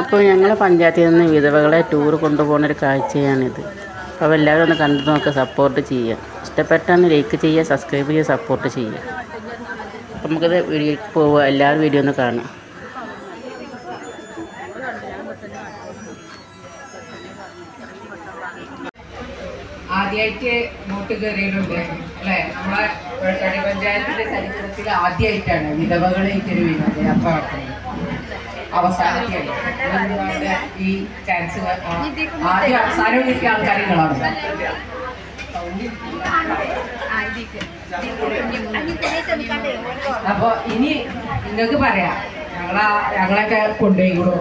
അപ്പോൾ ഞങ്ങളെ പഞ്ചായത്തിൽ നിന്ന് വിധവകളെ ടൂർ കൊണ്ടുപോകുന്ന ഒരു കാഴ്ചയാണിത്. അപ്പോൾ എല്ലാവരും ഒന്ന് കണ്ടു നോക്കുക സപ്പോർട്ട് ചെയ്യുക. ഇഷ്ടപ്പെട്ടെന്ന് ലൈക്ക് ചെയ്യുക സബ്സ്ക്രൈബ് ചെയ്യുക സപ്പോർട്ട് ചെയ്യുക. അപ്പം നമുക്കത് വീഡിയോക്ക് പോവുക. എല്ലാവരും വീഡിയോ ഒന്ന് കാണാം ആദ്യമായിട്ട് നോട്ട് കയറിയിട്ടുണ്ട് അല്ലേ? നമ്മളെ പഞ്ചായത്തിന്റെ ചരിത്രത്തിൽ ആദ്യമായിട്ടാണ് വിധവകളായിട്ടൊരു വിനോദയാത്ര നടത്തുന്നത്. ഒരുപാട് ഈ ചാൻസ് ആദ്യം അവസാനം കിട്ടിയ ആൾക്കാരുകളാണ്. അപ്പൊ ഇനി നിങ്ങൾക്ക് പറയാം. ഞങ്ങളാ ഞങ്ങളൊക്കെ കൊണ്ടുപോയിക്കോളൂ.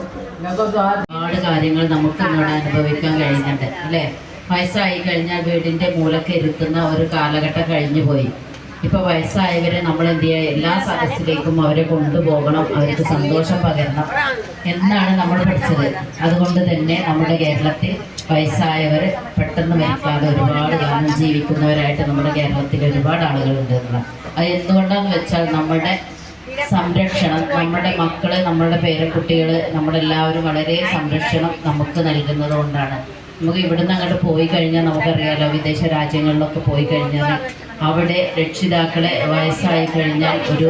ഒരുപാട് കാര്യങ്ങൾ നമുക്ക് ഇന്നോട് അനുഭവിക്കാൻ കഴിയുന്നുണ്ട് അല്ലേ? വയസ്സായി കഴിഞ്ഞാൽ വീടിന്റെ മൂലക്ക് ഇരുത്തുന്ന ഒരു കാലഘട്ടം കഴിഞ്ഞു പോയി ഇപ്പൊ വയസ്സായവരെ നമ്മൾ എന്ത് ചെയ്യുക എല്ലാ സദസ്സിലേക്കും അവരെ കൊണ്ടുപോകണം അവർക്ക് സന്തോഷം പകരണം എന്നാണ് നമ്മൾ പഠിച്ചത്. അതുകൊണ്ട് തന്നെ നമ്മുടെ കേരളത്തിൽ വയസ്സായവർ പെട്ടെന്ന് മരിക്കാതെ ഒരുപാട് കാലം ജീവിക്കുന്നവരായിട്ട് നമ്മുടെ കേരളത്തിൽ ഒരുപാട് ആളുകളുണ്ട് എന്നുള്ള അത് എന്തുകൊണ്ടാന്ന് വെച്ചാൽ നമ്മുടെ സംരക്ഷണം നമ്മുടെ മക്കൾ നമ്മുടെ പേരക്കുട്ടികൾ നമ്മളെല്ലാവരും വളരെ സംരക്ഷണം നമുക്ക് നൽകുന്നത് കൊണ്ടാണ്. നമുക്ക് ഇവിടുന്ന് അങ്ങോട്ട് പോയി കഴിഞ്ഞാൽ നമുക്കറിയാലോ വിദേശ രാജ്യങ്ങളിലൊക്കെ പോയി കഴിഞ്ഞാൽ അവിടെ രക്ഷിതാക്കളെ വയസ്സായി കഴിഞ്ഞാൽ ഒരു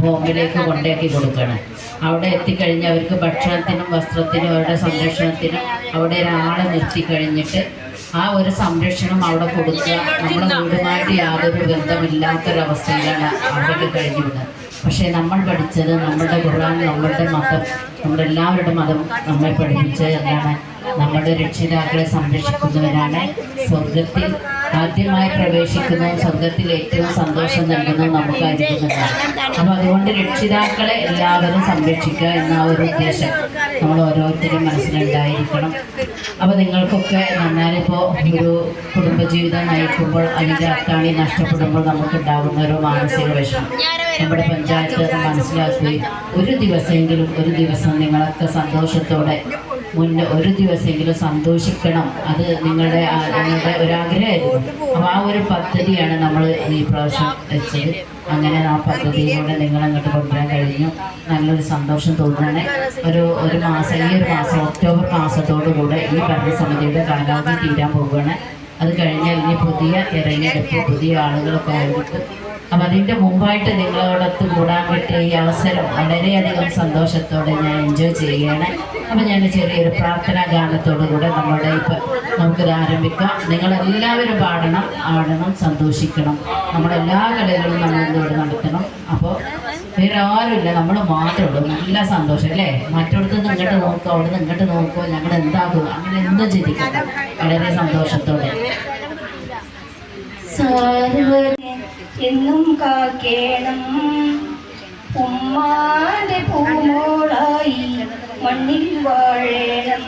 ഹോമിലേക്ക് കൊണ്ടാക്കി കൊടുക്കണം. അവിടെ എത്തിക്കഴിഞ്ഞാൽ അവർക്ക് ഭക്ഷണത്തിനും വസ്ത്രത്തിനും അവരുടെ സംരക്ഷണത്തിനും അവിടെ ഒരാളെ നിർത്തി കഴിഞ്ഞിട്ട് ആ ഒരു സംരക്ഷണം അവിടെ കൊടുക്കുക. നമ്മുടെ വീടുമായിട്ട് യാതൊരു ബന്ധമില്ലാത്തൊരവസ്ഥയിലാണ് അവിടെ കഴിഞ്ഞു വിടുന്നത് പക്ഷേ നമ്മൾ പഠിച്ചത് നമ്മളുടെ ഖുർആൻ നമ്മളുടെ മതം നമ്മുടെ എല്ലാവരുടെ മതം നമ്മെ പഠിപ്പിച്ചത് എന്താണ് നമ്മുടെ രക്ഷിതാക്കളെ സംരക്ഷിക്കുന്നവരാണ് സ്വർഗത്തിൽ ആദ്യമായി പ്രവേശിക്കുന്നതും സ്വർഗത്തിൽ ഏറ്റവും സന്തോഷം നൽകുന്നതും നമുക്ക് അറിയുന്നതാണ് അപ്പൊ അതുകൊണ്ട് രക്ഷിതാക്കളെ എല്ലാവരും സംരക്ഷിക്കുക എന്ന ഒരു ഉദ്ദേശം നമ്മൾ ഓരോരുത്തരും മനസ്സിലുണ്ടായിരിക്കണം. അപ്പൊ നിങ്ങൾക്കൊക്കെ നന്നാലിപ്പോ ഒരു കുടുംബജീവിതം നയിക്കുമ്പോൾ അതിന്റെ അത്താണി നഷ്ടപ്പെടുമ്പോൾ നമുക്ക് ഉണ്ടാകുന്ന ഒരു മാനസിക വിഷമം. നമ്മുടെ പഞ്ചായത്ത് മനസ്സിലാക്കുകയും ഒരു ദിവസമെങ്കിലും ഒരു ദിവസം നിങ്ങളൊക്കെ സന്തോഷത്തോടെ മുന്നേ ഒരു ദിവസമെങ്കിലും സന്തോഷിക്കണം. അത് നിങ്ങളുടെ നിങ്ങളുടെ ഒരാഗ്രഹമായിരുന്നു. അപ്പോൾ ആ ഒരു പദ്ധതിയാണ് നമ്മൾ ഈ പ്രാവശ്യം വെച്ചത്. അങ്ങനെ ആ പദ്ധതിയിലൂടെ നിങ്ങൾ അങ്ങോട്ട് കൊണ്ടുവരാൻ കഴിഞ്ഞു. നല്ലൊരു സന്തോഷം തോന്നുകയാണ്. ഒരു ഒരു മാസം ഈ ഒരു മാസം ഒക്ടോബർ മാസത്തോടുകൂടെ ഈ ഭരണസമിതിയുടെ കാലാവധി തീരാൻ പോവുകയാണ്. അത് കഴിഞ്ഞാൽ ഇനി പുതിയ തിരഞ്ഞെടുപ്പ് പുതിയ ആളുകളൊക്കെ ആയിരിക്കും അപ്പം അതിന്റെ മുമ്പായിട്ട് നിങ്ങളോടൊത്ത് കൂടാൻ പറ്റിയ ഈ അവസരം വളരെയധികം സന്തോഷത്തോടെ ഞാൻ എൻജോയ് ചെയ്യുകയാണ്. അപ്പം ഞാൻ ചെറിയൊരു പ്രാർത്ഥനാ ഗാനത്തോടു കൂടെ നമ്മുടെ ഇപ്പം നമുക്കിത് ആരംഭിക്കാം. നിങ്ങളെല്ലാവരും പാടണം ആടണം സന്തോഷിക്കണം. നമ്മുടെ എല്ലാ കളികളും നമ്മൾ ഇവിടെ നടത്തണം. അപ്പോൾ വേറെ ആരുമില്ല നമ്മൾ മാത്രമേ ഉള്ളൂ. നല്ല സന്തോഷം അല്ലേ? മറ്റിടത്ത് നിന്ന് ഇങ്ങോട്ട് നോക്കുക അവിടെ നിന്ന് ഇങ്ങോട്ട് നോക്കുക ഞങ്ങൾ എന്താകുക അങ്ങനെ എന്തും ചിന്തിക്കട്ടെ വളരെ സന്തോഷത്തോടെ. സർവനെ എന്നും കാക്കേണം. ഉമ്മാന്റെ പൂമോളായി മണ്ണിൽ വാഴേണം.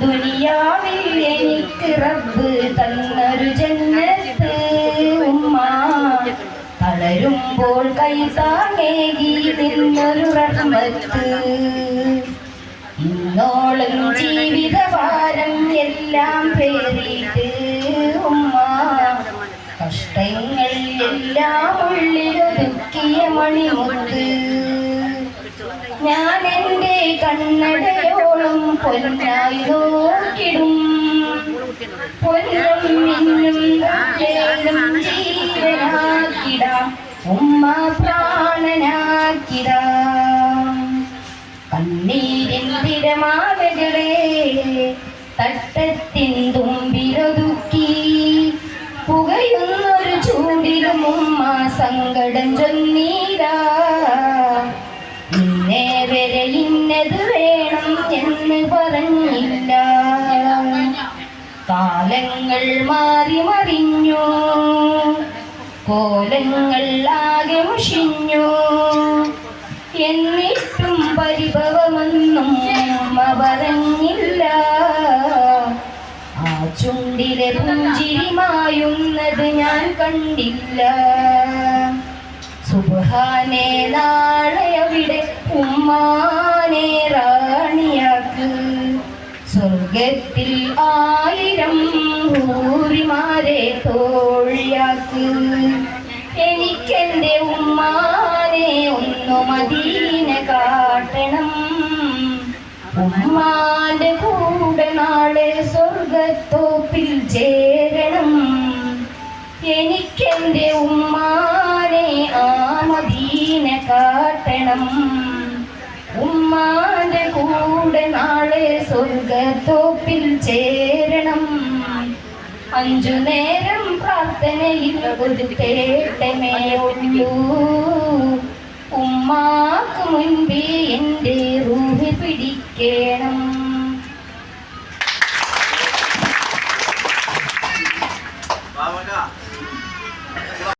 ദുനിയാവിൽ എനിക്ക് റബ്ബ് തന്നൊരു ജന്നത്ത് ഉമ്മ. തളരുമ്പോൾ കൈ താങ്ങേകി നിന്നൊരു റഹ്മത്ത്. ഇന്നോളം ജീവിതഭാരം എല്ലാം പേരിട്ട് ഉമ്മ. മണിമുത്ത്. ഞാൻ കണ്ണടയോളം പൊന്നായി നോക്കിടും പൊന്നും ഉമ്മ പ്രാണനാക്കിടാം. കണ്ണീരിൻ തിരമാലകളെ തട്ടത്തിൻ തുമ്പിലൊതുക്കി സങ്കടം ചൊന്നീരാ. ഇന്നേ വരെ ഇന്നത് വേണം എന്ന് പറഞ്ഞില്ല. കാലങ്ങൾ മാറി മറിഞ്ഞു. കോലങ്ങൾ ആകെ മുഷിഞ്ഞു. എന്നിട്ടും പരിഭവമൊന്നും അമ്മ പറഞ്ഞില്ല. ചുണ്ടിലെ പുഞ്ചിരി മായുന്നത് ഞാൻ കണ്ടില്ല. സുബാനെ നാളെ അവിടെ ഉമ്മാനെ റാണിയാക്ക്. സ്വർഗത്തിൽ ആയിരം ഊരിമാരെ തോഴിയാക്ക്. എനിക്കെന്റെ ഉമ്മാനെ ഒന്നു മദീന കാട്ടണം. ഉമ്മാന്റെ കൂടെ നാളെ സ്വർഗത്തോപ്പിൽ ചേരണം. എനിക്കെന്റെ ഉമ്മാനെ കാട്ടണം ഉമ്മാന്റെ കൂടെ നാളെ സ്വർഗത്തോപ്പിൽ ചേരണം. അഞ്ചു നേരം പ്രാർത്ഥനയിൽ ഒരു തേട്ടമേ ഉള്ളൂ. ഉമ്മാക്ക് മുൻപേ എന്റെ റൂഹി പിടിക്കണം.